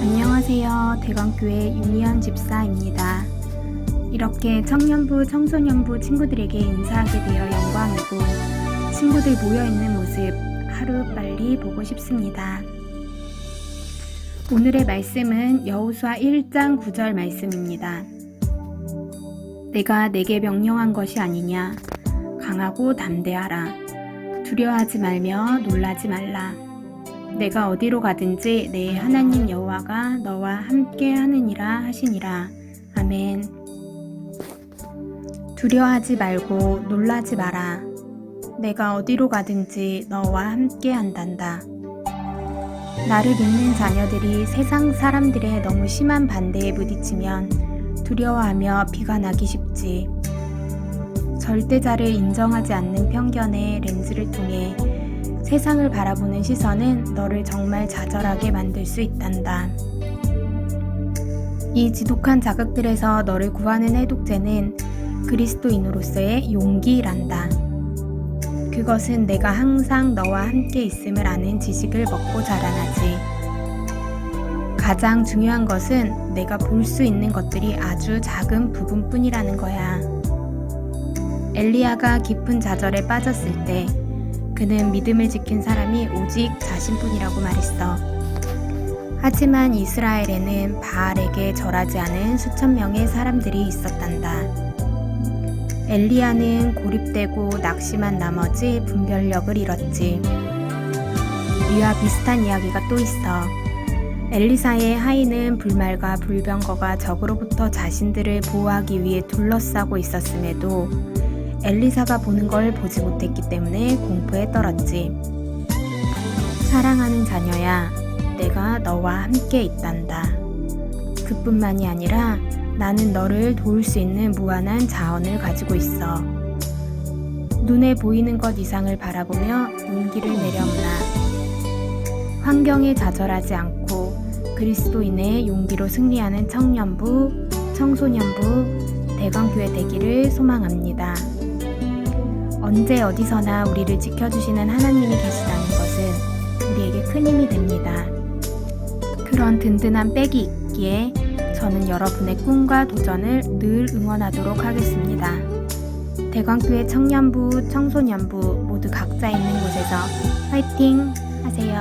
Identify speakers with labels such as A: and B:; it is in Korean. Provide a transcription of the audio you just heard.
A: 안녕하세요. 대광교회 윤희연 집사입니다. 이렇게 청년부, 청소년부 친구들에게 인사하게 되어 영광이고 친구들 모여있는 모습 하루 빨리 보고 싶습니다. 오늘의 말씀은 여호수아 1장 9절 말씀입니다. 내가 내게 명령한 것이 아니냐 강하고 담대하라 두려워하지 말며 놀라지 말라 내가 어디로 가든지 내 하나님 여호와가 너와 함께 하느니라 하시니라. 아멘. 두려워하지 말고 놀라지 마라. 내가 어디로 가든지 너와 함께 한단다. 나를 믿는 자녀들이 세상 사람들의 너무 심한 반대에 부딪히면 두려워하며 비관하기 쉽지. 절대자를 인정하지 않는 편견의 렌즈를 통해 세상을 바라보는 시선은 너를 정말 좌절하게 만들 수 있단다. 이 지독한 자극들에서 너를 구하는 해독제는 그리스도인으로서의 용기란다. 그것은 내가 항상 너와 함께 있음을 아는 지식을 먹고 자라나지. 가장 중요한 것은 내가 볼 수 있는 것들이 아주 작은 부분뿐이라는 거야. 엘리야가 깊은 좌절에 빠졌을 때 그는 믿음을 지킨 사람이 오직 자신뿐이라고 말했어. 하지만 이스라엘에는 바알에게 절하지 않은 수천 명의 사람들이 있었단다. 엘리야는 고립되고 낙심한 나머지 분별력을 잃었지. 이와 비슷한 이야기가 또 있어. 엘리사의 하인은 불말과 불병거가 적으로부터 자신들을 보호하기 위해 둘러싸고 있었음에도 엘리사가 보는 걸 보지 못했기 때문에 공포에 떨었지. 사랑하는 자녀야, 내가 너와 함께 있단다. 그뿐만이 아니라 나는 너를 도울 수 있는 무한한 자원을 가지고 있어. 눈에 보이는 것 이상을 바라보며 용기를 내려오나. 환경에 좌절하지 않고 그리스도인의 용기로 승리하는 청년부, 청소년부, 대광교회 되기를 소망합니다. 언제 어디서나 우리를 지켜주시는 하나님이 계시다는 것은 우리에게 큰 힘이 됩니다. 그런 든든한 백이 있기에 저는 여러분의 꿈과 도전을 늘 응원하도록 하겠습니다. 대광교회 청년부, 청소년부 모두 각자 있는 곳에서 화이팅 하세요.